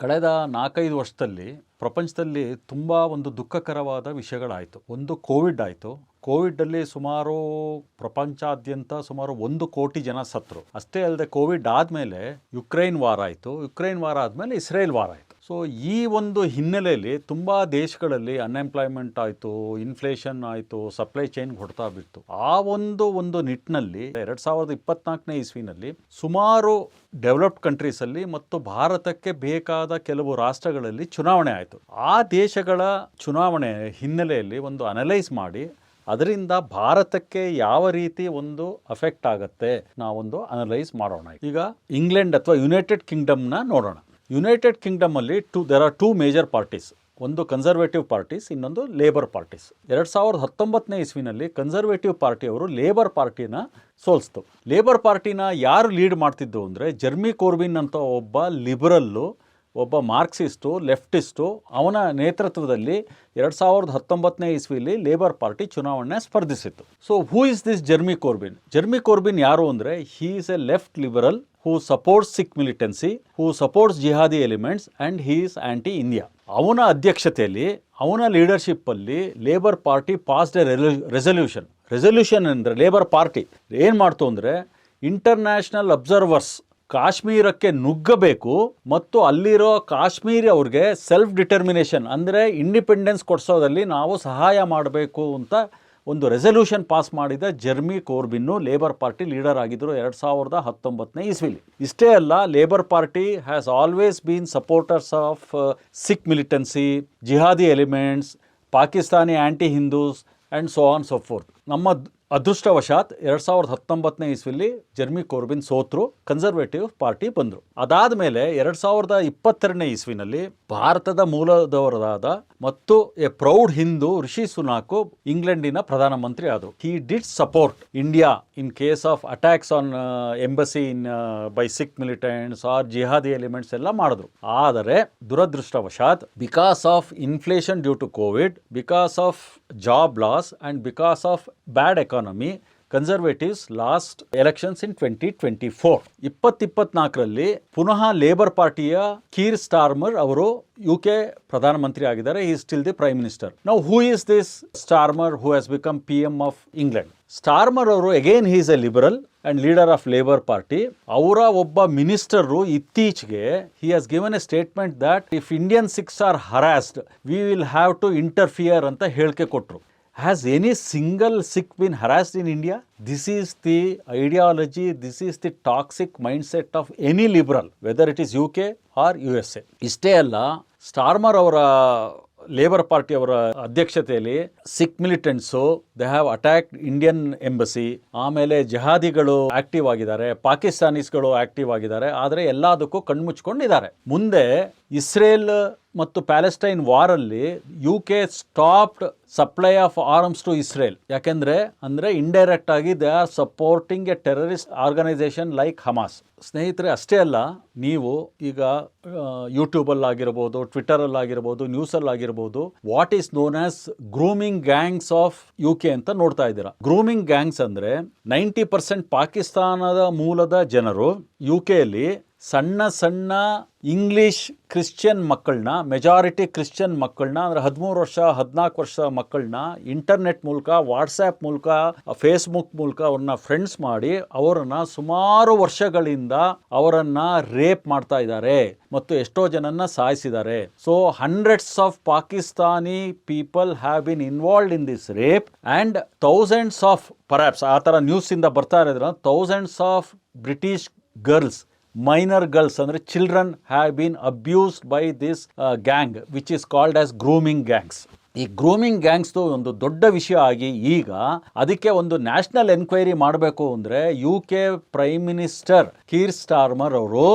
ಕಳೆದ ನಾಲ್ಕೈದು ವರ್ಷದಲ್ಲಿ ಪ್ರಪಂಚದಲ್ಲಿ ತುಂಬ ಒಂದು ದುಃಖಕರವಾದ ವಿಷಯಗಳಾಯಿತು. ಒಂದು ಕೋವಿಡ್ ಆಯಿತು. ಕೋವಿಡಲ್ಲಿ ಸುಮಾರು ಪ್ರಪಂಚಾದ್ಯಂತ ಸುಮಾರು ಒಂದು ಕೋಟಿ ಜನ ಸತ್ರು ಅಷ್ಟೇ ಅಲ್ಲದೆ ಕೋವಿಡ್ ಆದಮೇಲೆ ಯುಕ್ರೈನ್ ವಾರ ಆಯಿತು. ಯುಕ್ರೈನ್ ವಾರ ಆದಮೇಲೆ ಇಸ್ರೇಲ್ ವಾರ ಆಯಿತು. ಸೊ ಈ ಒಂದು ಹಿನ್ನೆಲೆಯಲ್ಲಿ ತುಂಬ ದೇಶಗಳಲ್ಲಿ ಅನ್ಎಂಪ್ಲಾಯ್ಮೆಂಟ್ ಆಯಿತು ಇನ್ಫ್ಲೇಷನ್ ಆಯಿತು ಸಪ್ಲೈ ಚೈನ್ ಹೊಡ್ತಾ ಬಿತ್ತು ಆ ಒಂದು ಒಂದು ನಿಟ್ಟಿನಲ್ಲಿ ಎರಡು ಸಾವಿರದ ಇಪ್ಪತ್ನಾಲ್ಕನೇ ಇಸ್ವಿನಲ್ಲಿ ಸುಮಾರು ಡೆವಲಪ್ಡ್ ಕಂಟ್ರೀಸಲ್ಲಿ ಮತ್ತು ಭಾರತಕ್ಕೆ ಬೇಕಾದ ಕೆಲವು ರಾಷ್ಟ್ರಗಳಲ್ಲಿ ಚುನಾವಣೆ ಆಯಿತು. ಆ ದೇಶಗಳ ಚುನಾವಣೆ ಹಿನ್ನೆಲೆಯಲ್ಲಿ ಒಂದು ಅನಲೈಸ್ ಮಾಡಿ, ಅದರಿಂದ ಭಾರತಕ್ಕೆ ಯಾವ ರೀತಿ ಒಂದು ಅಫೆಕ್ಟ್ ಆಗುತ್ತೆ ನಾವೊಂದು ಅನಲೈಸ್ ಮಾಡೋಣ. ಈಗ ಇಂಗ್ಲೆಂಡ್ ಅಥವಾ ಯುನೈಟೆಡ್ ಕಿಂಗ್ಡಮ್ನ ನೋಡೋಣ. United ಕಿಂಗ್ಡಮಲ್ಲಿ to there are two major parties ಒಂದು ಕನ್ಸರ್ವೇಟಿವ್ ಪಾರ್ಟೀಸ್ ಇನ್ನೊಂದು ಲೇಬರ್ ಪಾರ್ಟೀಸ್ ಎರಡು ಸಾವಿರದ ಹತ್ತೊಂಬತ್ತನೇ ಇಸ್ವಿನಲ್ಲಿ ಕನ್ಸರ್ವೇಟಿವ್ ಪಾರ್ಟಿಯವರು ಲೇಬರ್ ಪಾರ್ಟಿನ ಸೋಲಿಸ್ತು. ಲೇಬರ್ ಪಾರ್ಟಿನ ಯಾರು ಲೀಡ್ ಮಾಡ್ತಿದ್ದು ಅಂದರೆ ಜರ್ಮಿ ಕೋರ್ಬಿನ್ ಅಂತ ಒಬ್ಬ ಲಿಬರಲ್ಲು ಒಬ್ಬ ಮಾರ್ಕ್ಸಿಸ್ಟು, ಲೆಫ್ಟಿಸ್ಟು, ಅವನ ನೇತೃತ್ವದಲ್ಲಿ ಎರಡು ಸಾವಿರದ ಹತ್ತೊಂಬತ್ತನೇ ಇಸ್ವಿಲಿ ಲೇಬರ್ ಪಾರ್ಟಿ ಚುನಾವಣೆ ಸ್ಪರ್ಧಿಸಿತ್ತು. So who is this Jeremy Corbyn Jeremy Corbyn ಯಾರು ಅಂದರೆ he is a left liberal who supports Sikh militancy who supports jihadi elements and he is anti India ಅವನ ಅಧ್ಯಕ್ಷತೆಯಲ್ಲಿ, ಅವನ ಲೀಡರ್ಶಿಪ್ಪಲ್ಲಿ Labour Party passed a resolution resolution ಅಂದರೆ, labour party ಏನು ಮಾಡ್ತು ಅಂದರೆ international observers ಕಾಶ್ಮೀರಕ್ಕೆ ನುಗ್ಗಬೇಕು ಮತ್ತು ಅಲ್ಲಿರೋ ಕಾಶ್ಮೀರಿ ಅವ್ರಿಗೆ ಸೆಲ್ಫ್ ಡಿಟರ್ಮಿನೇಷನ್ ಅಂದರೆ ಇಂಡಿಪೆಂಡೆನ್ಸ್ ಕೊಡಿಸೋದಲ್ಲಿ ನಾವು ಸಹಾಯ ಮಾಡಬೇಕು ಅಂತ ಒಂದು ರೆಸಲ್ಯೂಷನ್ ಪಾಸ್ ಮಾಡಿದ ಜರ್ಮಿ ಕೋರ್ಬಿನ್ನು ಲೇಬರ್ ಪಾರ್ಟಿ ಲೀಡರ್ ಆಗಿದ್ದರು ಎರಡು ಸಾವಿರದ ಹತ್ತೊಂಬತ್ತನೇ ಇಸ್ವಿಲಿ. ಇಷ್ಟೇ ಅಲ್ಲ Labour Party has always been supporters of Sikh militancy jihadi elements Pakistani anti Hindus and so on so forth ನಮ್ಮ ಅದೃಷ್ಟವಶಾತ್ ಎರಡು ಸಾವಿರದ ಹತ್ತೊಂಬತ್ತನೇ ಇಸ್ವಿಲಿ ಜರ್ಮಿ ಕೋರ್ಬಿನ್ ಸೋತ್ರು, ಕನ್ಸರ್ವೇಟಿವ್ ಪಾರ್ಟಿ ಬಂದರು. ಅದಾದ ಮೇಲೆ ಎರಡು ಸಾವಿರದ ಇಪ್ಪತ್ತೆರಡನೇ ಇಸ್ವಿನಲ್ಲಿ ಭಾರತದ ಮೂಲದವರಾದ ಮತ್ತು ಎ ಪ್ರೌಡ್ ಹಿಂದೂ ಋಷಿ ಸುನಾಕು ಇಂಗ್ಲೆಂಡಿನ ಪ್ರಧಾನಮಂತ್ರಿ ಆದರು. He did support India in case of attacks on embassy in by Sikh militants or jihadi elements ಎಲ್ಲ ಮಾಡಿದ್ರು. ಆದರೆ ದುರದೃಷ್ಟವಶಾತ್ because of inflation due to Covid because of job loss and because of bad economy Conservatives lost elections in twenty twenty four ಇಪ್ಪತ್ತಿಪ್ಪತ್ನಾಲ್ಕರಲ್ಲಿ ಪುನಃ labour ಪಾರ್ಟಿಯ Keir Starmer ಅವರು U K ಪ್ರಧಾನಮಂತ್ರಿ ಆಗಿದ್ದಾರೆ. ಈ ಸ್ಟಿಲ್ ದಿ ಪ್ರೈಮ್ ಮಿನಿಸ್ಟರ್ ನಾವು who is this Starmer who has become P M of England Starmer ಅವರು again he's a liberal and leader of Labour Party ಅವರ ಒಬ್ಬ ಮಿನಿಸ್ಟರು ಇತ್ತೀಚೆಗೆ he has given a statement that if Indian Sikhs are harassed we will have to interfere ಅಂತ ಹೇಳಿಕೆ ಕೊಟ್ಟರು has any single Sikh been harassed in India this is the ideology this is the toxic mindset of any liberal whether it is U K or U S A ಇಷ್ಟೇ ಅಲ್ಲ, Starmer ಅವರ Labour party ಅವರ ಅಧ್ಯಕ್ಷತೆಯಲ್ಲಿ Sikh militants they have attack Indian embassy ಆಮೇಲೆ ಜಹಾದಿಗಳು active ಆಗಿದ್ದಾರೆ, ಪಾಕಿಸ್ತಾನೀಸ್ಗಳು active ಆಗಿದ್ದಾರೆ, ಆದರೆ ಎಲ್ಲದಕ್ಕೂ ಕಣ್ಮುಚ್ಕೊಂಡಿದ್ದಾರೆ. ಮುಂದೆ ಇಸ್ರೇಲ್ ಮತ್ತು Palestine ವಾರಲ್ಲಿ U K stopped supply of arms to Israel ಯಾಕೆಂದರೆ, ಅಂದರೆ ಇಂಡೈರೆಕ್ಟ್ ಆಗಿ they are supporting a terrorist organisation like Hamas ಸ್ನೇಹಿತರೆ, ಅಷ್ಟೇ ಅಲ್ಲ, ನೀವು ಈಗ ಯೂಟ್ಯೂಬಲ್ಲಾಗಿರ್ಬೋದು ಟ್ವಿಟರಲ್ಲಾಗಿರ್ಬೋದು ನ್ಯೂಸಲ್ಲಾಗಿರ್ಬೋದು what is known as grooming gangs of U K ಅಂತ ನೋಡ್ತಾ ಇದ್ದೀರಾ. ಗ್ರೂಮಿಂಗ್ ಗ್ಯಾಂಗ್ಸ್ ಅಂದರೆ ನೈಂಟಿ ಪರ್ಸೆಂಟ್ ಪಾಕಿಸ್ತಾನದ ಮೂಲದ ಜನರು ಯು ಕೆಯಲ್ಲಿ ಸಣ್ಣ ಸಣ್ಣ ಇಂಗ್ಲಿಷ್ ಕ್ರಿಶ್ಚಿಯನ್ ಮಕ್ಕಳನ್ನ ಮೆಜಾರಿಟಿ ಕ್ರಿಶ್ಚಿಯನ್ ಮಕ್ಕಳನ್ನ ಅಂದರೆ ಹದಿಮೂರು ವರ್ಷ, ಹದಿನಾಲ್ಕು ವರ್ಷ ಮಕ್ಕಳನ್ನ ಇಂಟರ್ನೆಟ್ ಮೂಲಕ ವಾಟ್ಸ್ಆ್ಯಪ್ ಮೂಲಕ ಫೇಸ್ಬುಕ್ ಮೂಲಕ ಅವ್ರನ್ನ ಫ್ರೆಂಡ್ಸ್ ಮಾಡಿ ಅವರನ್ನ ಸುಮಾರು ವರ್ಷಗಳಿಂದ ಅವರನ್ನ ರೇಪ್ ಮಾಡ್ತಾ ಇದ್ದಾರೆ ಮತ್ತು ಎಷ್ಟೋ ಜನನ್ನ ಸಾಯಿಸಿದ್ದಾರೆ. So hundreds of Pakistani people have been involved in this rape and thousands of perhaps ಆ ಥರ ನ್ಯೂಸಿಂದ ಬರ್ತಾ ಇರೋದ್ರ thousands of British girls minor girls ಅಂದರೆ children have been abused by this gang which is called as grooming gangs ಈ grooming ಗ್ಯಾಂಗ್ಸ್ದು ಒಂದು ದೊಡ್ಡ ವಿಷಯ ಆಗಿ ಈಗ ಅದಕ್ಕೆ ಒಂದು ನ್ಯಾಷನಲ್ ಎನ್ಕ್ವೈರಿ ಮಾಡಬೇಕು ಅಂದರೆ U K prime minister Keir Starmer ಅವರು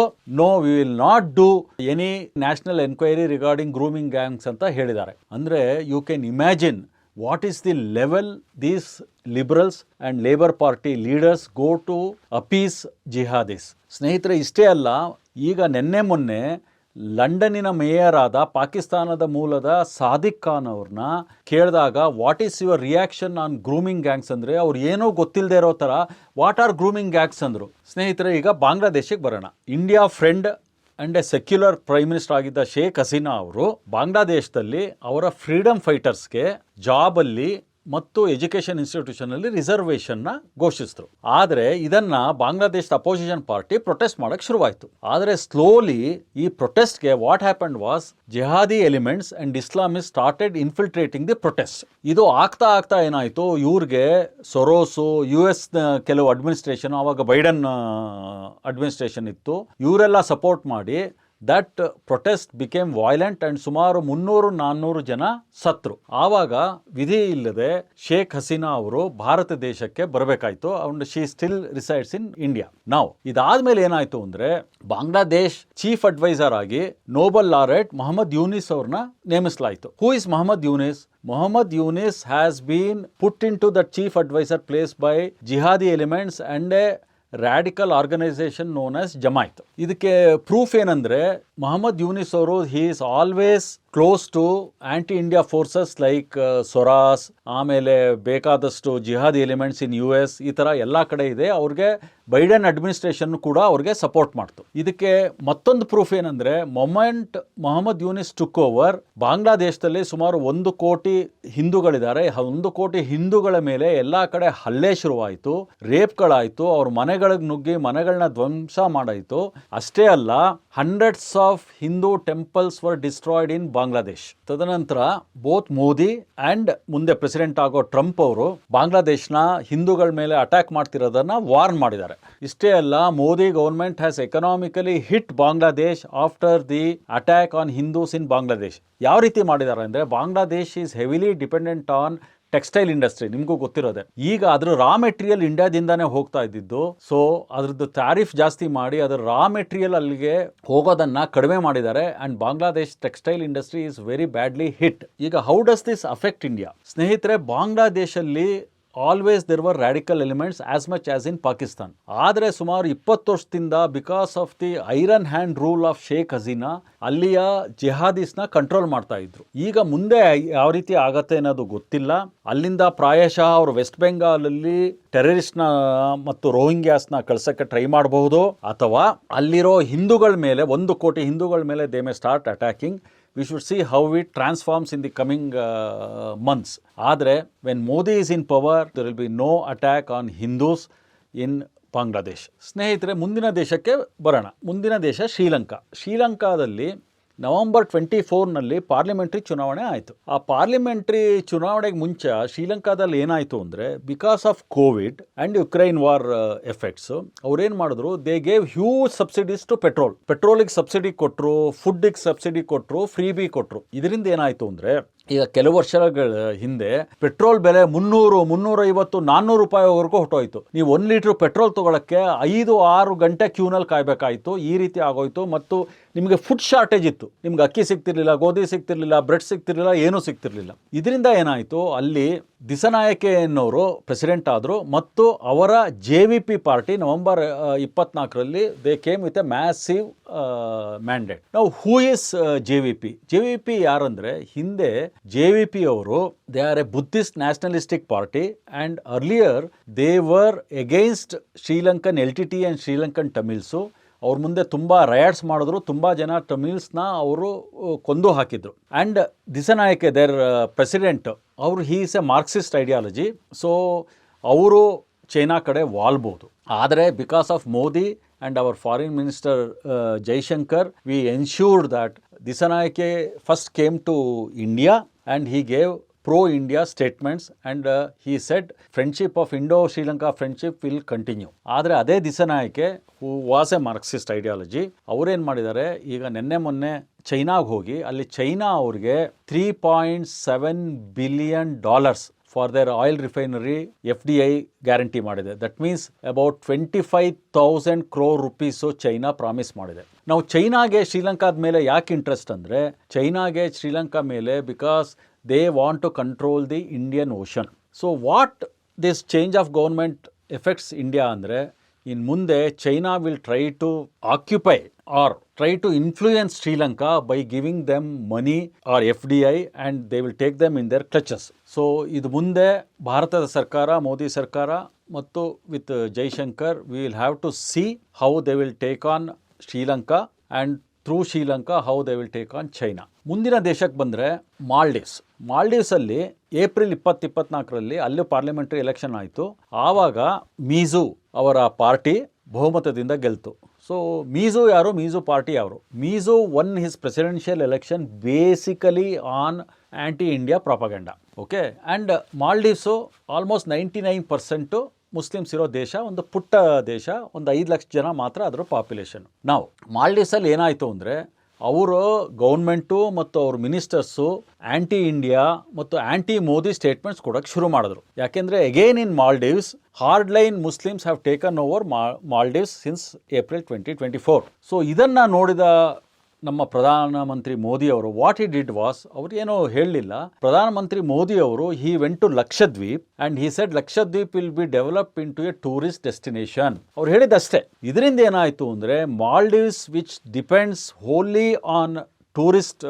no we will not do any national enquiry regarding grooming gangs ಅಂತ ಹೇಳಿದ್ದಾರೆ. ಅಂದರೆ you can imagine what is the level these liberals and Labour Party leaders go to appease jihadis ಸ್ನೇಹಿತರೆ, ಇಷ್ಟೇ ಅಲ್ಲ, ಈಗ ನಿನ್ನೆ ಮೊನ್ನೆ ಲಂಡನ್ನಿನ ಮೇಯರ್ ಆದ ಪಾಕಿಸ್ತಾನದ ಮೂಲದ ಸಾದಿಕ್ ಖಾನ್ ಅವ್ರನ್ನ ಕೇಳಿದಾಗ what is your reaction on grooming gangs ಅಂದರೆ, ಅವ್ರು ಏನೋ ಗೊತ್ತಿಲ್ಲದೆ ಇರೋ ಥರ ವಾಟ್ ಆರ್ ಗ್ರೂಮಿಂಗ್ ಗ್ಯಾಂಗ್ಸ್ ಅಂದರು. ಸ್ನೇಹಿತರೆ, ಈಗ ಬಾಂಗ್ಲಾದೇಶಕ್ಕೆ ಬರೋಣ. India friend and a secular prime minister ಆಗಿದ್ದ ಶೇಖ್ ಹಸೀನಾ ಅವರು ಬಾಂಗ್ಲಾದೇಶದಲ್ಲಿ ಅವರ ಫ್ರೀಡಮ್ ಫೈಟರ್ಸ್ಗೆ ಜಾಬಲ್ಲಿ ಮತ್ತು ಎಜುಕೇಷನ್ ಇನ್ಸ್ಟಿಟ್ಯೂಷನ್ ರಿಸರ್ವೇಷನ್ನ ಘೋಷಿಸಿದ್ರು ಆದರೆ ಇದನ್ನ ಬಾಂಗ್ಲಾದೇಶದ ಅಪೋಸಿಷನ್ ಪಾರ್ಟಿ ಪ್ರೊಟೆಸ್ಟ್ ಮಾಡಕ್ ಶುರುವಾಯಿತು. ಆದರೆ ಸ್ಲೋಲಿ ಈ ಪ್ರೊಟೆಸ್ಟ್ಗೆ what happen was jihadi elements and Islamists started infiltrating the protest. ಇದು ಆಗ್ತಾ ಆಗ್ತಾ ಏನಾಯ್ತು, ಇವ್ರಿಗೆ ಸೊರೋಸು ಯು ಎಸ್ ಕೆಲವು ಅಡ್ಮಿನಿಸ್ಟ್ರೇಷನ್ ಆವಾಗ ಬೈಡನ್ ಅಡ್ಮಿನಿಸ್ಟ್ರೇಷನ್ ಇತ್ತು. ಇವರೆಲ್ಲ ಸಪೋರ್ಟ್ ಮಾಡಿ that protest became violent and ಸುಮಾರು ಮುನ್ನೂರು, ನಾನ್ನೂರು ಜನ ಸತ್ರು. ಆವಾಗ ವಿಧಿ ಇಲ್ಲದೆ ಶೇಖ್ ಹಸೀನಾ ಅವರು ಭಾರತ ದೇಶಕ್ಕೆ ಬರಬೇಕಾಯ್ತು. And she still resides in India ನಾವು ಇದಾದ್ಮೇಲೆ ಏನಾಯ್ತು ಅಂದ್ರೆ ಬಾಂಗ್ಲಾದೇಶ್ ಚೀಫ್ ಅಡ್ವೈಸರ್ ಆಗಿ ನೋಬಲ್ ಲಾರೆಟ್ ಮೊಹಮ್ಮದ್ ಯೂನಿಸ್ ಅವ್ರನ್ನ ನೇಮಿಸಲಾಯಿತು. Who is Mohammad Yunus? Mohammad Yunus has been put into the chief adviser place by jihadi elements and a radical organisation known as Jamaat ಇದಕ್ಕೆ proof ಏನಂದ್ರೆ ಮೊಹಮ್ಮದ್ ಯೂನಿಸ್ ಅವರು is always close to anti India forces like Soros ಆಮೇಲೆ ಬೇಕಾದಷ್ಟು jihad elements in U S ಈ ಥರ ಎಲ್ಲ ಕಡೆ ಇದೆ. ಅವ್ರಿಗೆ ಬೈಡನ್ ಅಡ್ಮಿನಿಸ್ಟ್ರೇಷನ್ ಕೂಡ ಅವ್ರಿಗೆ ಸಪೋರ್ಟ್ ಮಾಡ್ತು. ಇದಕ್ಕೆ ಮತ್ತೊಂದು ಪ್ರೂಫ್ ಏನಂದರೆ moment Mohammad Yunus took over ಬಾಂಗ್ಲಾದೇಶದಲ್ಲಿ ಸುಮಾರು ಒಂದು ಕೋಟಿ ಹಿಂದೂಗಳಿದ್ದಾರೆ. ಒಂದು ಕೋಟಿ ಹಿಂದೂಗಳ ಮೇಲೆ ಎಲ್ಲ ಕಡೆ ಹಲ್ಲೆ ಶುರುವಾಯಿತು ರೇಪ್ಗಳಾಯಿತು ಅವ್ರ ಮನೆಗಳಿಗೆ ನುಗ್ಗಿ ಮನೆಗಳನ್ನ ಧ್ವಂಸ ಮಾಡಾಯಿತು. ಅಷ್ಟೇ ಅಲ್ಲ hundreds of Hindu temples were destroyed in Bangladesh ತದನಂತರ ಬೋತ್ ಮೋದಿ ಅಂಡ್ ಮುಂದೆ ಪ್ರೆಸಿಡೆಂಟ್ ಆಗೋ ಟ್ರಂಪ್ ಅವರು ಬಾಂಗ್ಲಾದೇಶ್ನ ಹಿಂದೂಗಳ ಮೇಲೆ ಅಟ್ಯಾಕ್ ಮಾಡ್ತಿರೋದನ್ನ ವಾರ್ನ್ ಮಾಡಿದ್ದಾರೆ. ಇಷ್ಟೇ ಅಲ್ಲ Modi government has economically hit Bangladesh after the attack on Hindus in Bangladesh ಯಾವ ರೀತಿ ಮಾಡಿದ್ದಾರೆ ಅಂದರೆ Bangladesh is heavily dependent on textile industry ನಿಮಗೂ ಗೊತ್ತಿರೋದೆ. ಈಗ ಅದ್ರ ರಾ ಮೆಟೀರಿಯಲ್ ಇಂಡಿಯಾದಿಂದಾನೇ ಹೋಗ್ತಾ ಇದ್ದಿದ್ದು. ಸೊ ಅದ್ರದ್ದು ಟ್ಯಾರಿಫ್ ಜಾಸ್ತಿ ಮಾಡಿ ಅದರ ರಾ ಮೆಟೀರಿಯಲ್ ಅಲ್ಲಿಗೆ ಹೋಗೋದನ್ನ ಕಡಿಮೆ ಮಾಡಿದ್ದಾರೆ. And Bangladesh textile industry is very badly hit ಈಗ how does this affect India ಸ್ನೇಹಿತರೆ ಬಾಂಗ್ಲಾದೇಶಲ್ಲಿ always there were radical elements as much as in Pakistan ಆದರೆ ಸುಮಾರು ಇಪ್ಪತ್ತು ವರ್ಷದಿಂದ because of the iron hand rule of Sheikh Hasina ಅಲ್ಲಿಯ ಜಿಹಾದಿಸ್ನ control ಮಾಡ್ತಾ ಇದ್ರು. ಈಗ ಮುಂದೆ ಯಾವ ರೀತಿ ಆಗತ್ತೆ ಅನ್ನೋದು ಗೊತ್ತಿಲ್ಲ. ಅಲ್ಲಿಂದ ಪ್ರಾಯಶಃ ಅವರು ವೆಸ್ಟ್ ಬೆಂಗಾಲಲ್ಲಿ ಟೆರರಿಸ್ಟ್ನ ಮತ್ತು ರೋಹಿಂಗ್ಯಾಸ್ನ ಕಳ್ಸಕ್ಕೆ ಟ್ರೈ ಮಾಡಬಹುದು. ಅಥವಾ ಅಲ್ಲಿರೋ ಹಿಂದೂಗಳ ಮೇಲೆ, ಒಂದು ಕೋಟಿ ಹಿಂದೂಗಳ ಮೇಲೆ they may start attacking we should see how it transforms in the coming months ಆದರೆ when Modi is in power there will be no attack on Hindus in Bangladesh ಸ್ನೇಹಿತರೆ ಮುಂದಿನ ದೇಶಕ್ಕೆ ಬರೋಣ ಮುಂದಿನ ದೇಶ ಶ್ರೀಲಂಕಾ ಶ್ರೀಲಂಕಾದಲ್ಲಿ ನವೆಂಬರ್ ಟ್ವೆಂಟಿ ಫೋರ್ನಲ್ಲಿ ಪಾರ್ಲಿಮೆಂಟ್ರಿ ಚುನಾವಣೆ ಆಯಿತು. ಆ ಪಾರ್ಲಿಮೆಂಟ್ರಿ ಚುನಾವಣೆಗೆ ಮುಂಚೆ ಶ್ರೀಲಂಕಾದಲ್ಲಿ ಏನಾಯಿತು ಅಂದರೆ because of Covid and Ukraine war effects ಅವ್ರೇನು ಮಾಡಿದ್ರು they gave huge subsidies to petrol ಪೆಟ್ರೋಲಿಗೆ subsidy ಕೊಟ್ಟರು ಫುಡ್ಡಿಗೆ ಸಬ್ಸಿಡಿ ಕೊಟ್ಟರು ಫ್ರೀ ಬಿ ಕೊಟ್ಟರು ಇದರಿಂದ ಏನಾಯಿತು ಅಂದರೆ ಈಗ ಕೆಲವು ವರ್ಷಗಳ ಹಿಂದೆ ಪೆಟ್ರೋಲ್ ಬೆಲೆ ಮುನ್ನೂರು, ಮುನ್ನೂರೈವತ್ತು, ನಾನ್ನೂರು ರೂಪಾಯಿವರೆಗೂ ಹೊಟ್ಟೋಯ್ತು ನೀವು ಒಂದು ಲೀಟ್ರ್ ಪೆಟ್ರೋಲ್ ತೊಗೊಳಕ್ಕೆ ಐದು, ಆರು ಗಂಟೆ ಕ್ಯೂನಲ್ಲಿ ಕಾಯಬೇಕಾಯಿತು. ಈ ರೀತಿ ಆಗೋಯ್ತು ಮತ್ತು ನಿಮಗೆ ಫುಡ್ ಶಾರ್ಟೇಜ್ ಇತ್ತು. ನಿಮ್ಗೆ ಅಕ್ಕಿ ಸಿಗ್ತಿರ್ಲಿಲ್ಲ, ಗೋಧಿ ಸಿಗ್ತಿರ್ಲಿಲ್ಲ ಬ್ರೆಡ್ ಸಿಗ್ತಿರ್ಲಿಲ್ಲ, ಏನೂ ಸಿಗ್ತಿರ್ಲಿಲ್ಲ. ಇದರಿಂದ ಏನಾಯಿತು? ಅಲ್ಲಿ ದಿಸನಾಯಕೆ ಎನ್ನುವರು ಪ್ರೆಸಿಡೆಂಟ್ ಆದರು ಮತ್ತು ಅವರ J V P party November ಇಪ್ಪತ್ನಾಲ್ಕರಲ್ಲಿ they came with a massive mandate ನಾವು who is J V P J V P ಯಾರಂದರೆ ಹಿಂದೆ ಜೆ ವಿ ಪಿ ಅವರು they are a Buddhist nationalistic party and earlier they were against Sri Lankan L T T and Sri Lankan Tamils ಅವ್ರ ಮುಂದೆ ತುಂಬ ರಯಾಟ್ಸ್ ಮಾಡಿದ್ರು, ತುಂಬ ಜನ ಟಮಿಲ್ಸ್ನ ಅವರು ಕೊಂದು ಹಾಕಿದ್ರು. ಆ್ಯಂಡ್ ದಿಸನಾಯಕೆ ದೇರ್ ಪ್ರೆಸಿಡೆಂಟ್ ಅವರು he is a Marxist ideology so ಅವರು ಚೈನಾ ಕಡೆ ವಾಲ್ಬೋದು. ಆದರೆ because of Modi and our foreign minister Jaishankar we ensured that Dissanayake first came to India and he gave pro India statements and he said friendship of Indo Sri Lanka friendship will continue ಆದರೆ ಅದೇ Dissanayake who was a Marxist ideology ಅವರೇನು ಮಾಡಿದ್ದಾರೆ, ಈಗ ನಿನ್ನೆ ಮೊನ್ನೆ ಚೈನಾಗೆ ಹೋಗಿ, ಅಲ್ಲಿ China ಅವ್ರಿಗೆ three point seven billion dollars for their oil refinery F D I guarantee ಮಾಡಿದೆ. That means about twenty five thousand crore rupees China promise ಮಾಡಿದೆ. ನಾವು ಚೈನಾಗೆ ಶ್ರೀಲಂಕಾದ ಮೇಲೆ ಯಾಕೆ ಇಂಟ್ರೆಸ್ಟ್ ಅಂದರೆ, ಚೈನಾಗೆ ಶ್ರೀಲಂಕಾ ಮೇಲೆ because they want to control the Indian ocean so what this change of government affects India ಅಂದರೆ ಇನ್ನು ಮುಂದೆ China will try to occupy or try to influence Sri Lanka by giving them money or F D I and they will take them in their clutches so ಇದು ಮುಂದೆ ಭಾರತದ ಸರ್ಕಾರ, ಮೋದಿ ಸರ್ಕಾರ ಮತ್ತು with Jaishankar we will have to see how they will take on Sri Lanka and through Sri Lanka how they will take on China ಮುಂದಿನ ದೇಶಕ್ಕೆ ಬಂದರೆ Maldives ಮಾಲ್ಡೀವ್ಸಲ್ಲಿ April ಇಪ್ಪತ್ತು ಇಪ್ಪತ್ನಾಲ್ಕರಲ್ಲಿ ಅಲ್ಲೂ ಪಾರ್ಲಿಮೆಂಟ್ರಿ ಎಲೆಕ್ಷನ್ ಆಯಿತು. ಆವಾಗ ಮೀಜು ಅವರ ಪಾರ್ಟಿ ಬಹುಮತದಿಂದ ಗೆಲ್ತು. ಸೊ ಮೀಜು ಯಾರು? ಮೀಜು ಪಾರ್ಟಿ ಯಾರು Muizzu won his presidential election basically on anti India propaganda okay and Maldives almost ninety nine percent Muslims ಇರೋ ದೇಶ, ಒಂದು ಪುಟ್ಟ ದೇಶ, ಒಂದು ಐದು ಲಕ್ಷ ಜನ ಮಾತ್ರ ಅದರ ಪಾಪ್ಯುಲೇಷನ್ ನಾವು ಮಾಲ್ಡೀವ್ಸಲ್ಲಿ ಏನಾಯಿತು ಅಂದರೆ, ಅವರು ಗೌರ್ಮೆಂಟು ಮತ್ತು ಅವ್ರ ಮಿನಿಸ್ಟರ್ಸು ಆ್ಯಂಟಿ ಇಂಡಿಯಾ ಮತ್ತು ಆ್ಯಂಟಿ ಮೋದಿ ಸ್ಟೇಟ್ಮೆಂಟ್ಸ್ ಕೊಡೋಕ್ಕೆ ಶುರು ಮಾಡಿದ್ರು. ಯಾಕೆಂದರೆ again in Maldives hard line Muslims have taken over Maldives since April twenty twenty four so ಇದನ್ನು ನೋಡಿದ ನಮ್ಮ ಪ್ರಧಾನಮಂತ್ರಿ ಮೋದಿ ಅವರು ವಾಟ್ ಇ ಡಿಡ್ ವಾಸ್ ಅವರು ಏನೋ ಹೇಳಲಿಲ್ಲ. ಪ್ರಧಾನಮಂತ್ರಿ ಮೋದಿ ಅವರು he went to Lakshadweep and he said Lakshadweep will be develop into a tourist destination ಅವ್ರು ಹೇಳಿದ್ದಷ್ಟೇ. ಇದರಿಂದ ಏನಾಯಿತು ಅಂದರೆ Maldives which depends wholly on tourist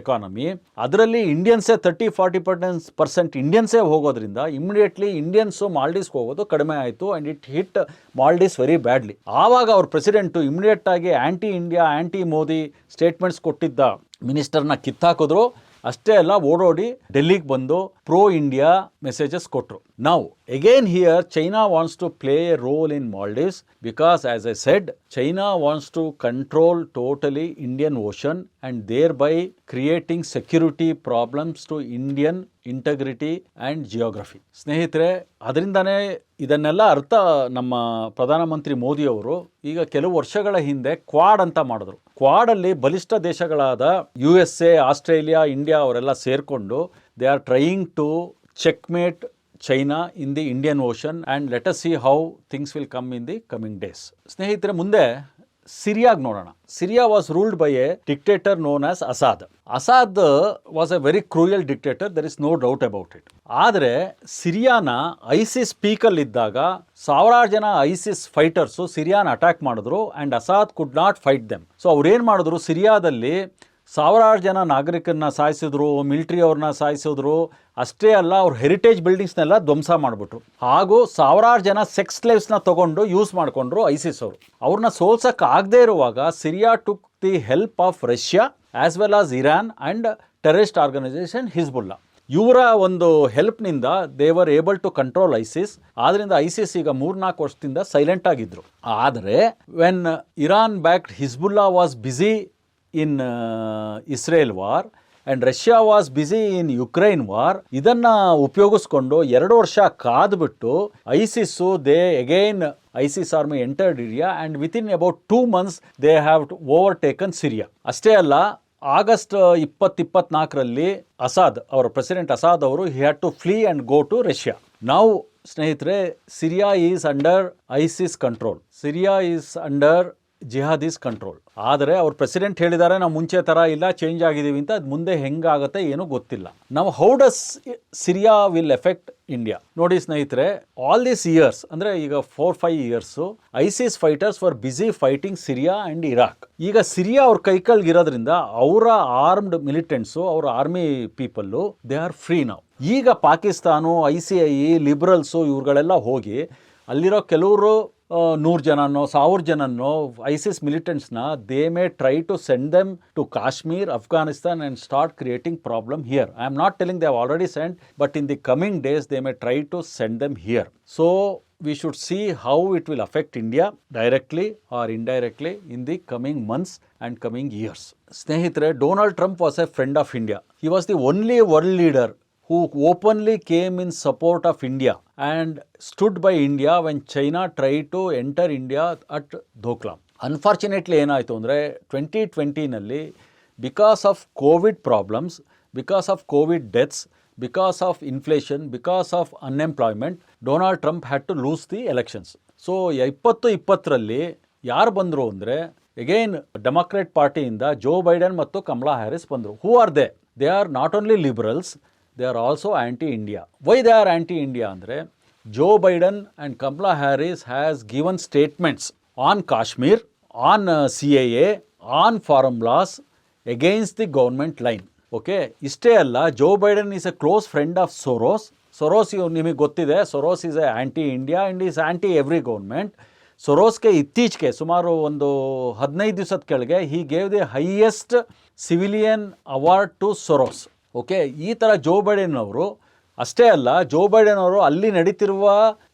economy ಅದರಲ್ಲಿ ಇಂಡಿಯನ್ಸೇ ತರ್ಟಿ ಫಾರ್ಟಿ ಪರ್ಸೆಂಟ್ ಪರ್ಸೆಂಟ್ ಇಂಡಿಯನ್ಸೇ ಹೋಗೋದ್ರಿಂದ ಇಮಿಡಿಯೇಟ್ಲಿ ಇಂಡಿಯನ್ಸು ಮಾಲ್ಡೀವ್ಸ್ಗೆ ಹೋಗೋದು ಕಡಿಮೆ ಆಯಿತು and it hit Maldives very badly ಆವಾಗ ಅವ್ರ ಪ್ರೆಸಿಡೆಂಟು ಇಮಿಡಿಯೇಟ್ ಆಗಿ anti India anti Modi statements ಕೊಟ್ಟಿದ್ದ ಮಿನಿಸ್ಟರ್ನ ಕಿತ್ತಾಕಿದ್ರು. ಅಷ್ಟೇ ಅಲ್ಲ, ಓಡೋಡಿ ಡೆಲ್ಲಿಗೆ ಬಂದು ಪ್ರೋ ಇಂಡಿಯಾ ಮೆಸೇಜಸ್ ಕೊಟ್ಟರು ನಾವು again here China wants to play a role in Maldives because as I said China wants to control totally Indian ocean and thereby creating security problems to Indian integrity and geography ಸ್ನೇಹಿತರೆ, ಅದರಿಂದನೇ ಇದನ್ನೆಲ್ಲ ಅರ್ಥ ನಮ್ಮ ಪ್ರಧಾನಮಂತ್ರಿ ಮೋದಿ ಅವರು ಈಗ ಕೆಲವು ವರ್ಷಗಳ ಹಿಂದೆ ಕ್ವಾಡ್ ಅಂತ ಮಾಡಿದ್ರು. ಕ್ವಾಡಲ್ಲಿ ಬಲಿಷ್ಠ ದೇಶಗಳಾದ U S A Australia, India ಅವರೆಲ್ಲ ಸೇರಿಕೊಂಡು they are trying to checkmate China in the Indian ocean and let see how things will come in the coming days. ಸ್ನೇಹಿತರೆ, ಮುಂದೆ ಸಿರಿಯಾಗ್ ನೋಡೋಣ. Syria was ruled by a dictator known as Assad. Assad was a very cruel dictator there is no doubt about it ಆದರೆ ಸಿರಿಯಾನ ISIS ಪೀಕಲ್ಲಿದ್ದಾಗ ಸಾವಿರಾರು ಜನ ISIS fighters ಸಿರಿಯಾನ ಅಟ್ಯಾಕ್ ಮಾಡಿದ್ರು and Assad could not fight them so ಅವ್ರೇನು ಮಾಡಿದ್ರು, ಸಿರಿಯಾದಲ್ಲಿ ಸಾವಿರಾರು ಜನ ನಾಗರಿಕರನ್ನ ಸಾಯಿಸಿದ್ರು, ಮಿಲ್ಟ್ರಿ ಅವ್ರನ್ನ ಸಾಯಿಸಿದ್ರು. ಅಷ್ಟೇ ಅಲ್ಲ, ಅವ್ರ ಹೆರಿಟೇಜ್ ಬಿಲ್ಡಿಂಗ್ಸ್ನೆಲ್ಲ ಧ್ವಂಸ ಮಾಡಿಬಿಟ್ರು. ಹಾಗೂ ಸಾವಿರಾರು ಜನ ಸೆಕ್ಸ್ ಸ್ಲೇವ್ಸ್ನ ತೊಗೊಂಡು ಯೂಸ್ ಮಾಡಿಕೊಂಡ್ರು ಐಸಿಸ್ ಅವರು. ಅವ್ರನ್ನ ಸೋಲ್ಸಕ್ಕೆ ಆಗದೇ ಇರುವಾಗ Syria took the help of Russia as well as Iran and terrorist organisation Hezbollah ಇವರ ಒಂದು ಹೆಲ್ಪ್ನಿಂದ they were able to control ISIS ಆದ್ರಿಂದ ಐಸಿಸ್ ಈಗ ಮೂರ್ನಾಲ್ಕು ವರ್ಷದಿಂದ ಸೈಲೆಂಟ್ ಆಗಿದ್ರು. ಆದರೆ when Iran backed Hezbollah was busy in Israel war and Russia was busy in Ukraine war ಇದನ್ನು ಉಪಯೋಗಿಸ್ಕೊಂಡು ಎರಡು ವರ್ಷ ಕಾದ್ಬಿಟ್ಟು ISIS they again ISIS army entered Syria and within about two months they have over taken Syria ಅಷ್ಟೇ ಅಲ್ಲ, August ಇಪ್ಪತ್ತು ಇಪ್ಪತ್ನಾಲ್ಕರಲ್ಲಿ Assad, ಅವರ president Assad ಅವರು he had to flee and go to Russia ನಾವು, ಸ್ನೇಹಿತರೆ Syria is under ISIS control Syria is under jihadis control. ಆದರೆ ಅವ್ರ ಪ್ರೆಸಿಡೆಂಟ್ ಹೇಳಿದ್ದಾರೆ, ನಾವು ಮುಂಚೆ ಥರ ಇಲ್ಲ, ಚೇಂಜ್ ಆಗಿದ್ದೀವಿ ಅಂತ, ಅದು ಮುಂದೆ ಹೆಂಗಾಗುತ್ತೆ ಏನೂ ಗೊತ್ತಿಲ್ಲ. ನಾವು how does Syria will affect India? ನೋಡಿ ಸ್ನೇಹಿತರೆ ಆಲ್ ದೀಸ್ ಇಯರ್ಸ್ ಅಂದರೆ ಈಗ four five years ISIS fighters were busy fighting Syria and Iraq. ಈಗ ಸಿರಿಯಾ ಅವ್ರ ಕೈಕಲ್ಗಿರೋದ್ರಿಂದ ಅವರ ಆರ್ಮ್ಡ್ ಮಿಲಿಟೆಂಟ್ಸು ಅವರ army people they are free ನಾವು ಈಗ Pakistan, I S I liberals ಇವ್ರುಗಳೆಲ್ಲ ಹೋಗಿ, ಅಲ್ಲಿರೋ ಕೆಲವರು ನೂರು ಜನನೋ, ಸಾವಿರ ಜನನೋ, ISIS ಮಿಲಿಟೆಂಟ್ಸ್ನ, they may try to send them to Kashmir Afghanistan and start creating problem here. I am not telling they have already send, but in the coming days they may try to send them here. So we should see how it will affect India directly or indirectly in the coming months and coming years. ಸ್ನೇಹಿತರೆ, Donald Trump was a friend of India. He was the only world leader who openly came in support of India and stood by India when China tried to enter India at Dhoklam. Unfortunately ಏನಾಯಿತು ಅಂದರೆ twenty ಟ್ವೆಂಟಿನಲ್ಲಿ because of Covid problems because of Covid deaths because of inflation because of unemployment Donald Trump had to lose the elections so ಇಪ್ಪತ್ತು ಇಪ್ಪತ್ತರಲ್ಲಿ ಯಾರು ಬಂದರು ಅಂದರೆ again Democrat ಪಾರ್ಟಿಯಿಂದ Joe Biden ಮತ್ತು Kamala Harris ಬಂದರು. Who are they they are not only liberals they are also anti India why they are anti India ಅಂದರೆ Joe Biden and Kamala Harris has given statements on Kashmir on C A A on farm laws against the government line okay ಇಷ್ಟೇ ಅಲ್ಲ Joe Biden is a close friend of Soros Soros ಇವ್ ನಿಮಗೆ ಗೊತ್ತಿದೆ Soros is a anti India and is anti every government ಸೊರೋಸ್ಗೆ ಇತ್ತೀಚೆಗೆ ಸುಮಾರು ಒಂದು ಹದಿನೈದು ದಿವಸದ ಕೆಳಗೆ he gave the highest civilian award to Soros okay, ಈ ಥರ ಜೋ ಬೈಡೆನ್ ಅವರು ಅಷ್ಟೇ ಅಲ್ಲ, ಜೋ ಬೈಡೆನ್ ಅವರು ಅಲ್ಲಿ ನಡೀತಿರುವ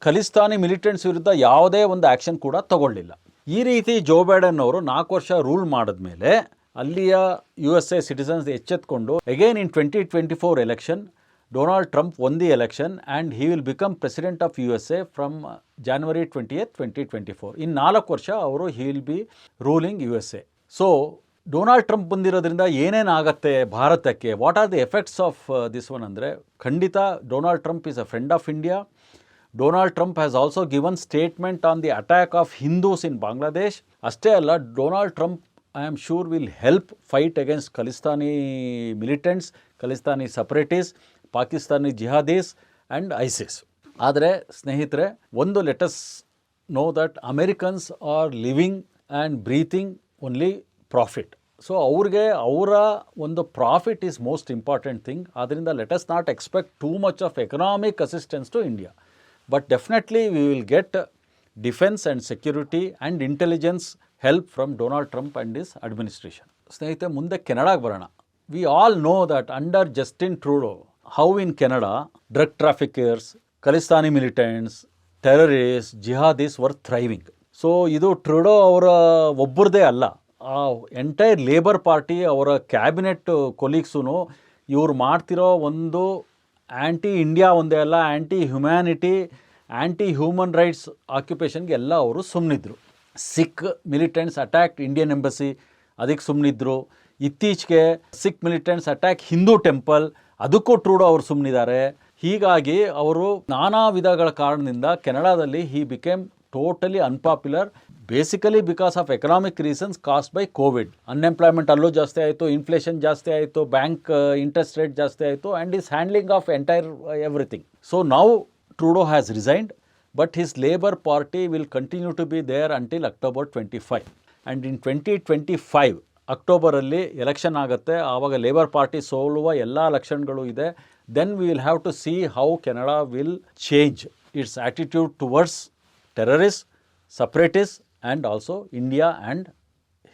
ಖಲಿಸ್ತಾನಿ ಮಿಲಿಟೆಂಟ್ಸ್ ವಿರುದ್ಧ ಯಾವುದೇ ಒಂದು ಆ್ಯಕ್ಷನ್ ಕೂಡ ತಗೊಳ್ಳಿಲ್ಲ. ಈ ರೀತಿ ಜೋ ಬೈಡೆನ್ ಅವರು ನಾಲ್ಕು ವರ್ಷ ರೂಲ್ ಮಾಡಿದ್ಮೇಲೆ ಅಲ್ಲಿಯ U S A citizens ಎಚ್ಚೆತ್ಕೊಂಡು again in twenty twenty four election Donald Trump ಒಂದು election and he will become president of U S A from January twenty eighth twenty twenty four in ನಾಲ್ಕು ವರ್ಷ ಅವರು he will be ruling U S A so Donald Trump ಬಂದಿರೋದ್ರಿಂದ ಏನೇನು ಆಗತ್ತೆ ಭಾರತಕ್ಕೆ? What are the effects of this one ಅಂದರೆ ಖಂಡಿತ Donald Trump is a friend of India Donald Trump has also given statement on the attack of Hindus in Bangladesh ಅಷ್ಟೇ ಅಲ್ಲ, Donald Trump I am sure will help fight against Khalistani militants Khalistani separatists Pakistani jihadis and ISIS ಆದರೆ ಸ್ನೇಹಿತರೆ, ಒಂದು let's know that Americans are living and breathing only profit so ಅವ್ರಿಗೆ ಅವರ ಒಂದು profit is most important thing ಆದ್ದರಿಂದ us not expect too much of economic assistance to India but definitely we will get defence and security and intelligence help from Donald Trump and is administration ಸ್ನೇಹಿತೆ ಮುಂದೆ ಕೆನಡಾಗೆ ಬರೋಣ. We all know that under Justin Trudeau how in Canada drug traffickers Khalistani militants terrorist jihadis were thriving so ಇದು Trudeau ಅವರ ಒಬ್ಬರದೇ ಅಲ್ಲ. ಆ entire Labour party ಅವರ ಕ್ಯಾಬಿನೆಟ್ ಕೊಲೀಗ್ಸೂ ಇವ್ರು ಮಾಡ್ತಿರೋ ಒಂದು ಆ್ಯಂಟಿ ಇಂಡಿಯಾ ಒಂದೇ ಅಲ್ಲ anti humanity anti human rights ಆಕ್ಯುಪೇಷನ್ಗೆ ಎಲ್ಲ ಅವರು ಸುಮ್ಮನಿದ್ರು Sikh militants attack Indian embassy ಅದಕ್ಕೆ ಸುಮ್ಮನಿದ್ರು ಇತ್ತೀಚೆಗೆ Sikh militants attack Hindu temple ಅದಕ್ಕೂ ಟ್ರೂಡೋ ಅವರು ಸುಮ್ಮನಿದ್ದಾರೆ ಹೀಗಾಗಿ ಅವರು ನಾನಾ ವಿಧಗಳ ಕಾರಣದಿಂದ ಕೆನಡಾದಲ್ಲಿ he became totally unpopular basically because of economic reasons caused by Covid unemployment ಅಲ್ಲೂ ಜಾಸ್ತಿ ಆಯಿತು ಇನ್ಫ್ಲೇಷನ್ ಜಾಸ್ತಿ ಆಯಿತು ಬ್ಯಾಂಕ್ ಇಂಟ್ರೆಸ್ಟ್ ರೇಟ್ ಜಾಸ್ತಿ ಆಯಿತು and his handling of entire everything so ನಾವು Trudeau has resigned but his Labour party will continue to be there until October twenty five and in twenty twenty five ಅಕ್ಟೋಬರಲ್ಲಿ election ಆಗುತ್ತೆ. ಆವಾಗ Labour party ಸೋಲುವ ಎಲ್ಲ ಲಕ್ಷಣಗಳು ಇದೆ. Then we will have to see how Canada will change its attitude towards terrorist separatists and also India and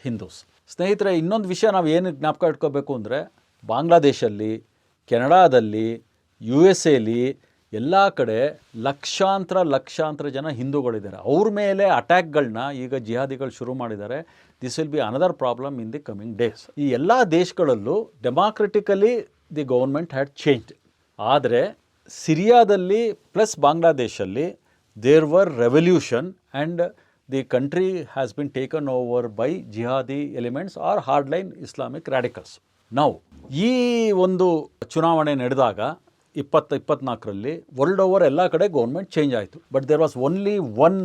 Hindus ಸ್ನೇಹಿತರೆ, ಇನ್ನೊಂದು ವಿಷಯ ನಾವು ಏನು ಜ್ಞಾಪಕ ಇಟ್ಕೋಬೇಕು ಅಂದರೆ ಬಾಂಗ್ಲಾದೇಶಲ್ಲಿ, ಕೆನಡಾದಲ್ಲಿ, ಯು ಎಸ್ ಎಲಿ ಎಲ್ಲ ಕಡೆ ಲಕ್ಷಾಂತರ ಲಕ್ಷಾಂತರ ಜನ ಹಿಂದೂಗಳಿದ್ದಾರೆ. ಅವ್ರ ಮೇಲೆ ಅಟ್ಯಾಕ್ಗಳನ್ನ ಈಗ ಜಿಹಾದಿಗಳು ಶುರು ಮಾಡಿದ್ದಾರೆ. This will be another problem in the coming days ಈ ಎಲ್ಲ ದೇಶಗಳಲ್ಲೂ democratically the government had change ಆದರೆ ಸಿರಿಯಾದಲ್ಲಿ plus ಬಾಂಗ್ಲಾದೇಶಲ್ಲಿ there were revolution and the country has been taken over by jihadi elements or hardline Islamic radicals ನಾವು ಈ ಒಂದು ಚುನಾವಣೆ ನಡೆದಾಗ ಇಪ್ಪತ್ತು ಇಪ್ಪತ್ನಾಲ್ಕರಲ್ಲಿ ವರ್ಲ್ಡ್ ಓವರ್ ಎಲ್ಲ ಕಡೆ ಗೌರ್ಮೆಂಟ್ ಚೇಂಜ್ ಆಯಿತು. But there was only one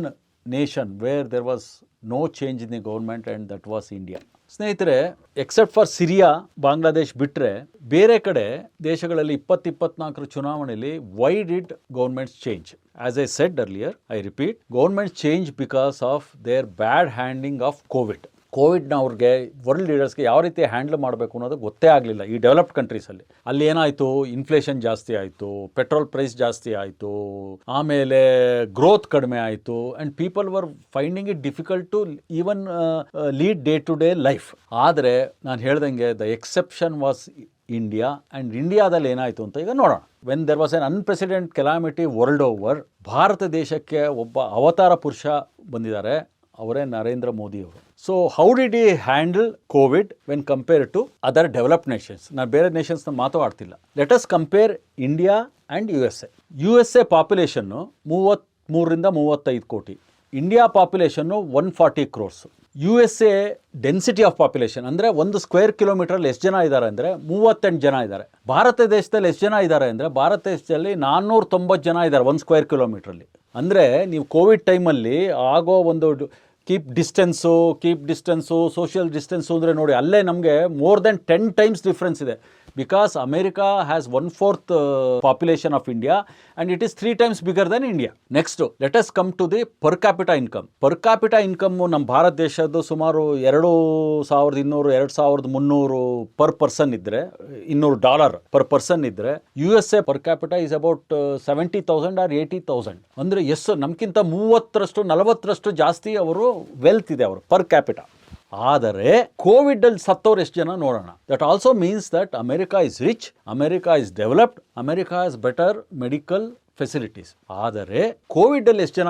nation where there was no change in the government and that was India ಸ್ನೇಹಿತರೆ ಎಕ್ಸೆಪ್ಟ್ ಫಾರ್ ಸಿರಿಯಾ ಬಾಂಗ್ಲಾದೇಶ್ ಬಿಟ್ಟರೆ ಬೇರೆ ಕಡೆ ದೇಶಗಳಲ್ಲಿ ಇಪ್ಪತ್ತು ಇಪ್ಪತ್ನಾಲ್ಕರ ಚುನಾವಣೆಯಲ್ಲಿ why did governments change as I said earlier I repeat government change because of their bad handling of Covid ಕೋವಿಡ್ನ ಅವ್ರಿಗೆ world ಲೀಡರ್ಸ್ಗೆ ಯಾವ ರೀತಿ ಹ್ಯಾಂಡಲ್ ಮಾಡಬೇಕು ಅನ್ನೋದು ಗೊತ್ತೇ ಆಗಲಿಲ್ಲ. ಈ ಡೆವಲಪ್ಡ್ ಕಂಟ್ರೀಸಲ್ಲಿ ಅಲ್ಲಿ. ಏನಾಯಿತು? ಇನ್ಫ್ಲೇಷನ್ ಜಾಸ್ತಿ ಆಯಿತು ಪೆಟ್ರೋಲ್ ಪ್ರೈಸ್ ಜಾಸ್ತಿ ಆಯಿತು, ಆಮೇಲೆ ಗ್ರೋತ್ ಕಡಿಮೆ ಆಯಿತು and people were finding it difficult to even lead day to day life ಆದರೆ ನಾನು ಹೇಳ್ದಂಗೆ the exception was India and ಇಂಡಿಯಾದಲ್ಲಿ ಏನಾಯಿತು ಅಂತ ಈಗ ನೋಡೋಣ. When there was an unprecedented calamity world over Bharat ದೇಶಕ್ಕೆ ಒಬ್ಬ ಅವತಾರ ಪುರುಷ ಬಂದಿದ್ದಾರೆ. ಅವರೇ ನರೇಂದ್ರ ಮೋದಿ ಅವರು so how did he handle Covid when compare to other developed nations ನಾನು ಬೇರೆ ನೇಷನ್ಸ್ನ ಮಾತಾಡ್ತಿಲ್ಲ let us compare India and U S A U S A population ಮೂವತ್ತ್ಮೂರರಿಂದ ಮೂವತ್ತೈದು ಕೋಟಿ. India population one forty crores U S A density of population ಅಂದರೆ ಒಂದು square ಕಿಲೋಮೀಟ್ರಲ್ಲಿ ಎಷ್ಟು ಜನ ಇದ್ದಾರೆ ಅಂದರೆ ಮೂವತ್ತೆಂಟು ಜನ ಇದ್ದಾರೆ ಭಾರತ ದೇಶದಲ್ಲಿ ಎಷ್ಟು ಜನ ಇದ್ದಾರೆ ಅಂದರೆ ಭಾರತ ದೇಶದಲ್ಲಿ ನಾನ್ನೂರ ತೊಂಬತ್ತು ಜನ ಇದ್ದಾರೆ ಒಂದು ಸ್ಕ್ವೇರ್ ಕಿಲೋಮೀಟ್ರಲ್ಲಿ ಅಂದರೆ ನೀವು ಕೋವಿಡ್ ಟೈಮಲ್ಲಿ ಆಗೋ ಒಂದು keep distance keep distance social distance ಅಂದರೆ ನೋಡಿ, ಅಲ್ಲೇ ನಮಗೆ more than ten times difference ಇದೆ. Because America has one fourth population of India and it is three times bigger than India next let us come to the per capita income per capita income ನಮ್ಮ ಭಾರತ ದೇಶದ್ದು ಸುಮಾರು ಎರಡು ಸಾವಿರದ ಇನ್ನೂರು, ಎರಡು ಸಾವಿರದ ಮುನ್ನೂರು per person ಇದ್ರೆ, ಇನ್ನೂರು ಡಾಲರ್ ಪರ್ ಪರ್ಸನ್ ಇದ್ರೆ U S A per capita is about seventy thousand or eighty thousand ಅಂದ್ರೆ ಎಸ್ ನಮಗಿಂತ ಮೂವತ್ತರಷ್ಟು, ನಲವತ್ತರಷ್ಟು ಜಾಸ್ತಿ ಅವರು ವೆಲ್ತ್ ಇದೆ ಅವರು ಪರ್ ಕ್ಯಾಪಿಟಾ ಆದರೆ ಕೋವಿಡ್ ಅಲ್ಲಿ ಸತ್ತವ್ರು ಎಷ್ಟು ಜನ ನೋಡೋಣ? That also means that America is rich America is developed America is better medical facilities ಆದರೆ ಕೋವಿಡ್ ಅಲ್ಲಿ ಎಷ್ಟು ಜನ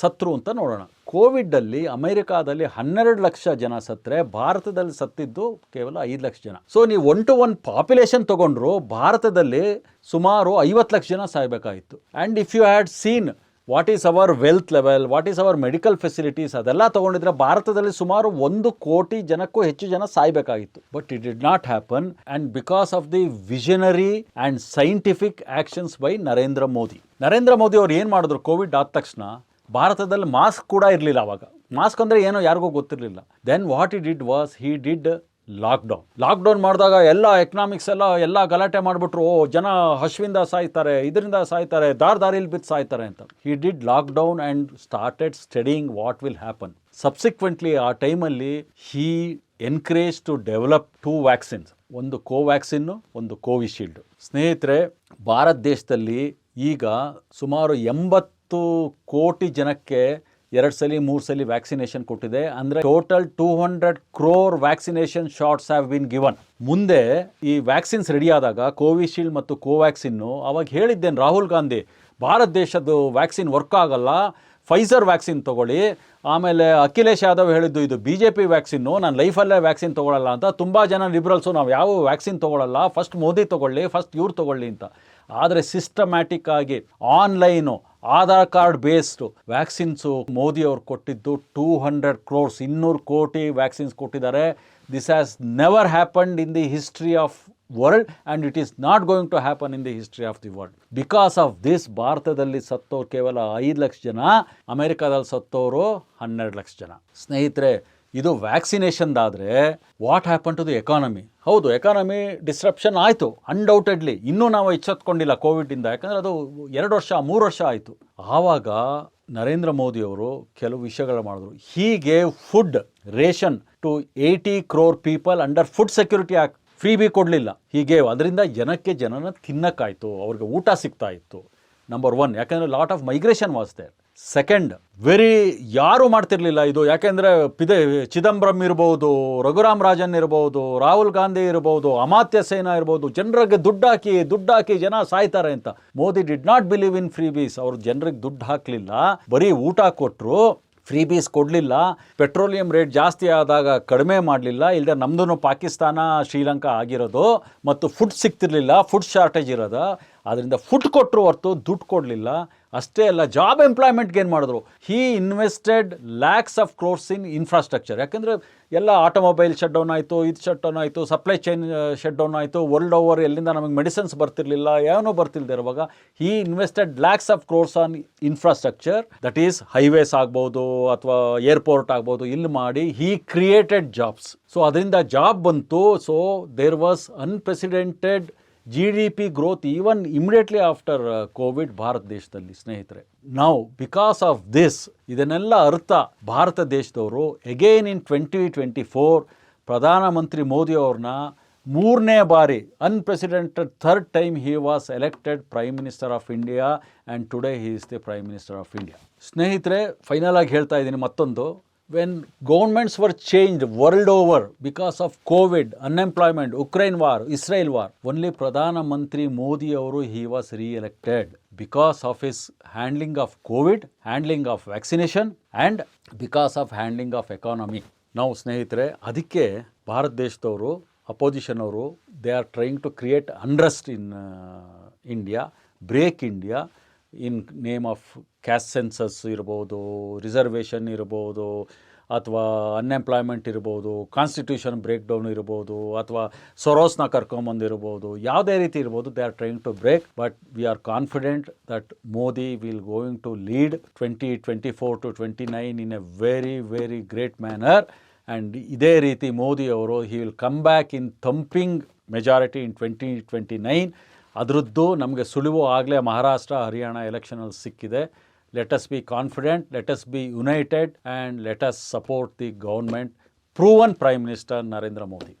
ಸತ್ರು ಅಂತ ನೋಡೋಣ. ಕೋವಿಡ್ ಅಲ್ಲಿ ಅಮೆರಿಕಾದಲ್ಲಿ ಹನ್ನೆರಡು ಲಕ್ಷ ಜನ ಸತ್ರೆ, ಭಾರತದಲ್ಲಿ ಸತ್ತಿದ್ದು ಕೇವಲ ಐದು ಲಕ್ಷ ಜನ. ಸೊ ನೀವು ಒನ್ ಟು ಒನ್ ಪಾಪ್ಯುಲೇಷನ್ ತಗೊಂಡ್ರು ಭಾರತದಲ್ಲಿ ಸುಮಾರು ಐವತ್ತು ಲಕ್ಷ ಜನ ಸಾಯ್ಬೇಕಾಯಿತು and if you had seen what is our wealth level what is our medical facilities ಅದೆಲ್ಲ ತೊಗೊಂಡಿದ್ರೆ ಭಾರತದಲ್ಲಿ ಸುಮಾರು ಒಂದು ಕೋಟಿ ಜನಕ್ಕೂ ಹೆಚ್ಚು ಜನ ಸಾಯ್ಬೇಕಾಗಿತ್ತು. But it did not happen and because of the visionary and scientific actions by Narendra Modi Narendra Modi ಅವ್ರು ಏನು ಮಾಡಿದ್ರು? ಕೋವಿಡ್ ಆದ ತಕ್ಷಣ ಭಾರತದಲ್ಲಿ ಮಾಸ್ಕ್ ಕೂಡ ಇರಲಿಲ್ಲ ಅವಾಗ. ಮಾಸ್ಕ್ ಅಂದರೆ ಏನೋ ಯಾರಿಗೂ ಗೊತ್ತಿರಲಿಲ್ಲ. Then what he did was he did lockdown lockdown ಮಾಡಿದಾಗ ಎಲ್ಲ ಎಕನಾಮಿಕ್ಸ್ ಎಲ್ಲ ಎಲ್ಲ ಗಲಾಟೆ ಮಾಡಿಬಿಟ್ರು, ಓ, ಜನ ಹಶ್ವಿಂದ ಸಾಯ್ತಾರೆ, ಇದರಿಂದ ಸಾಯ್ತಾರೆ, ದಾರ್ ದಾರಿಲಿ ಬಿದ್ದು ಸಾಯ್ತಾರೆ ಅಂತ. He did lockdown and started studying what will happen subsequently ಆ ಟೈಮಲ್ಲಿ he encourage to develop two vaccines ಒಂದು ಕೋವ್ಯಾಕ್ಸಿನ್ನು ಒಂದು ಕೋವಿಶೀಲ್ಡ್ ಸ್ನೇಹಿತರೆ, ಭಾರತ ದೇಶದಲ್ಲಿ ಈಗ ಸುಮಾರು ಎಂಬತ್ತು ಕೋಟಿ ಜನಕ್ಕೆ ಎರಡು ಸಲ, ಮೂರು ಸಲ ವ್ಯಾಕ್ಸಿನೇಷನ್ ಕೊಟ್ಟಿದೆ. ಅಂದರೆ total two hundred crore vaccination shots have been given. ಮುಂದೆ ಈ ವ್ಯಾಕ್ಸಿನ್ಸ್ ರೆಡಿ ಆದಾಗ ಕೋವಿಶೀಲ್ಡ್ ಮತ್ತು ಕೋವ್ಯಾಕ್ಸಿನ್ನು ಅವಾಗ ಹೇಳಿದ್ದೇನೆ ರಾಹುಲ್ ಗಾಂಧಿ, ಭಾರತ ದೇಶದ್ದು ವ್ಯಾಕ್ಸಿನ್ ವರ್ಕ್ ಆಗಲ್ಲ, ಫೈಸರ್ ವ್ಯಾಕ್ಸಿನ್ ತಗೊಳ್ಳಿ. ಆಮೇಲೆ ಅಖಿಲೇಶ್ ಯಾದವ್ ಹೇಳಿದ್ದು ಇದು ಬಿ ಜೆ ಪಿ ವ್ಯಾಕ್ಸಿನ್ನು, ನಾನು ಲೈಫಲ್ಲೇ ವ್ಯಾಕ್ಸಿನ್ ತೊಗೊಳ್ಳಲ್ಲ ಅಂತ. ತುಂಬ ಜನ ಲಿಬ್ರಲ್ಸು, ನಾವು ಯಾವ ವ್ಯಾಕ್ಸಿನ್ ತೊಗೊಳ್ಳಲ್ಲ ಫಸ್ಟ್ ಮೋದಿ ತೊಗೊಳ್ಳಿ, ಫಸ್ಟ್ ಇವ್ರು ತೊಗೊಳ್ಳಿ ಅಂತ. ಆದರೆ ಸಿಸ್ಟಮ್ಯಾಟಿಕ್ ಆಗಿ online Aadhaar card based vaccines Modi ಅವರು ಕೊಟ್ಟಿದ್ದು ಟೂ ಹಂಡ್ರೆಡ್ ಕ್ರೋರ್ಸ್, ಇನ್ನೂರು ಕೋಟಿ ವ್ಯಾಕ್ಸಿನ್ಸ್ ಕೊಟ್ಟಿದ್ದಾರೆ. This has never happened in the history of world and it is not going to happen in the history of the world because of this ಭಾರತದಲ್ಲಿ ಸತ್ತೋರು ಕೇವಲ ಐದು ಲಕ್ಷ ಜನ, ಅಮೆರಿಕಾದಲ್ಲಿ ಸತ್ತೋರು ಹನ್ನೆರಡು ಲಕ್ಷ ಜನ. ಸ್ನೇಹಿತರೆ ಇದು ವ್ಯಾಕ್ಸಿನೇಷನ್ದಾದರೆ what happen to the economy? ಹೌದು, ಎಕಾನಮಿ ಡಿಸ್ರಪ್ಷನ್ ಆಯಿತು ಅನ್ಡೌಟೆಡ್ಲಿ ಇನ್ನೂ ನಾವು ಎಚ್ಚೆತ್ಕೊಂಡಿಲ್ಲ ಕೋವಿಡಿಂದ ಯಾಕಂದರೆ ಅದು ಎರಡು ವರ್ಷ, ಮೂರು ವರ್ಷ ಆಯಿತು. ಆವಾಗ ನರೇಂದ್ರ ಮೋದಿ ಅವರು ಕೆಲವು ವಿಷಯಗಳು ಮಾಡಿದ್ರು. ಹೀಗೆ food ration to eighty crore people under food security act freebie ಕೊಡಲಿಲ್ಲ. ಹೀಗೆ, ಅದರಿಂದ ಜನಕ್ಕೆ ಜನನ ತಿನ್ನಕ್ಕಾಯ್ತು, ಅವ್ರಿಗೆ ಊಟ ಸಿಗ್ತಾ ಇತ್ತು. ನಂಬರ್ ಒನ್ ಯಾಕಂದರೆ lot of migration was there second very ಯಾರು ಮಾಡ್ತಿರ್ಲಿಲ್ಲ ಇದು. ಯಾಕೆಂದರೆ ಪಿದೆ, ಚಿದಂಬರಂ ಇರ್ಬೋದು, ರಘುರಾಮ್ ರಾಜನ್ ಇರ್ಬೋದು, ರಾಹುಲ್ ಗಾಂಧಿ ಇರ್ಬೋದು, ಅಮಾತ್ಯ ಸೇನಾ ಇರ್ಬೋದು, ಜನರಿಗೆ ದುಡ್ಡು ಹಾಕಿ ದುಡ್ಡು ಹಾಕಿ ಜನ ಸಾಯ್ತಾರೆ ಅಂತ. Modi did not believe in freebies ಅವ್ರು ಜನರಿಗೆ ದುಡ್ಡು ಹಾಕಲಿಲ್ಲ. ಬರೀ ಊಟ ಕೊಟ್ಟರು ಫ್ರೀ ಬೀಸ್ ಕೊಡಲಿಲ್ಲ. ಪೆಟ್ರೋಲಿಯಂ ರೇಟ್ ಜಾಸ್ತಿ ಆದಾಗ ಕಡಿಮೆ ಮಾಡಲಿಲ್ಲ. ಇಲ್ಲದೆ ನಮ್ದು ಪಾಕಿಸ್ತಾನ, ಶ್ರೀಲಂಕಾ ಆಗಿರೋದು. ಮತ್ತು ಫುಡ್ ಸಿಗ್ತಿರ್ಲಿಲ್ಲ ಫುಡ್ ಶಾರ್ಟೇಜ್ ಇರೋದು. ಅದರಿಂದ ಫುಡ್ ಕೊಟ್ಟರು ಹೊರತು ದುಡ್ಡು ಕೊಡಲಿಲ್ಲ. ಅಷ್ಟೇ ಅಲ್ಲ ಜಾಬ್ ಎಂಪ್ಲಾಯ್ಮೆಂಟ್ಗೆ ಏನು ಮಾಡಿದ್ರು. He invested lakhs of crores in infrastructure ಯಾಕೆಂದರೆ ಎಲ್ಲ ಆಟೋಮೊಬೈಲ್ ಶಟ್ ಡೌನ್ ಆಯಿತು, ಇದು ಶಟ್ ಡೌನ್ ಆಯಿತು ಸಪ್ಲೈ ಚೈನ್ ಶಟ್ ಡೌನ್ ಆಯಿತು ವರ್ಲ್ಡ್ ಓವರ್ ಎಲ್ಲಿಂದ ನಮಗೆ ಮೆಡಿಸಿನ್ಸ್ ಬರ್ತಿರ್ಲಿಲ್ಲ, ಏನೂ ಬರ್ತಿಲ್ದೆ ಇರುವಾಗ he invested lakhs of crores on infrastructure that is highways ಆಗ್ಬೋದು ಅಥವಾ ಏರ್ಪೋರ್ಟ್ ಆಗ್ಬೋದು, ಇಲ್ಲಿ ಮಾಡಿ ಹೀ ಕ್ರಿಯೇಟೆಡ್ ಜಾಬ್ಸ್ ಸೊ ಅದರಿಂದ ಜಾಬ್ ಬಂತು. So there was unprecedented G D P growth even immediately after Covid Bharata ದೇಶದಲ್ಲಿ, ಸ್ನೇಹಿತರೆ. ನಾವು ಬಿಕಾಸ್ ಆಫ್ ದಿಸ್ ಇದನ್ನೆಲ್ಲ ಅರ್ಥ ಭಾರತ ದೇಶದವರು again in twenty twenty four ಪ್ರಧಾನಮಂತ್ರಿ ಮೋದಿ ಅವ್ರನ್ನ ಮೂರನೇ ಬಾರಿ unprecedented third time he was elected prime minister of India and today he is the prime minister of India ಸ್ನೇಹಿತರೆ ಫೈನಲ್ ಆಗಿ ಹೇಳ್ತಾ ಇದ್ದೀನಿ ಮತ್ತೊಂದು. When governments were changed world over because of Covid unemployment Ukraine war Israel war only ಪ್ರಧಾನಮಂತ್ರಿ ಮೋದಿ ಅವರು he was reelected because of his handling of Covid handling of vaccination and because of handling of economy ನಾವು ಸ್ನೇಹಿತರೆ, ಅದಕ್ಕೆ ಭಾರತ ದೇಶದವರು opposition ಅವರು they are trying to create unrest in India break India in name of caste census ಇರ್ಬೋದು, reservation ಇರ್ಬೋದು, ಅಥವಾ unemployment ಇರ್ಬೋದು, constitution break down ಇರ್ಬೋದು, ಅಥವಾ ಸೊರೋಸ್ನ ಕರ್ಕೊಂಬಂದಿರ್ಬೋದು, ಯಾವುದೇ ರೀತಿ ಇರ್ಬೋದು, they are trying to break, but we are confident that Modi will going to lead twenty twenty four to twenty nine in a very very great manner. And ಇದೇ ರೀತಿ ಮೋದಿ ಅವರು, he will come back in thumping majority in twenty twenty nine. ಅದರದ್ದು ನಮಗೆ ಸುಳಿವು ಆಗಲೇ ಮಹಾರಾಷ್ಟ್ರ, ಹರಿಯಾಣ ಎಲೆಕ್ಷನಲ್ಲಿ ಸಿಕ್ಕಿದೆ. Let us be confident let's be united and let us support the government proven prime minister Narendra Modi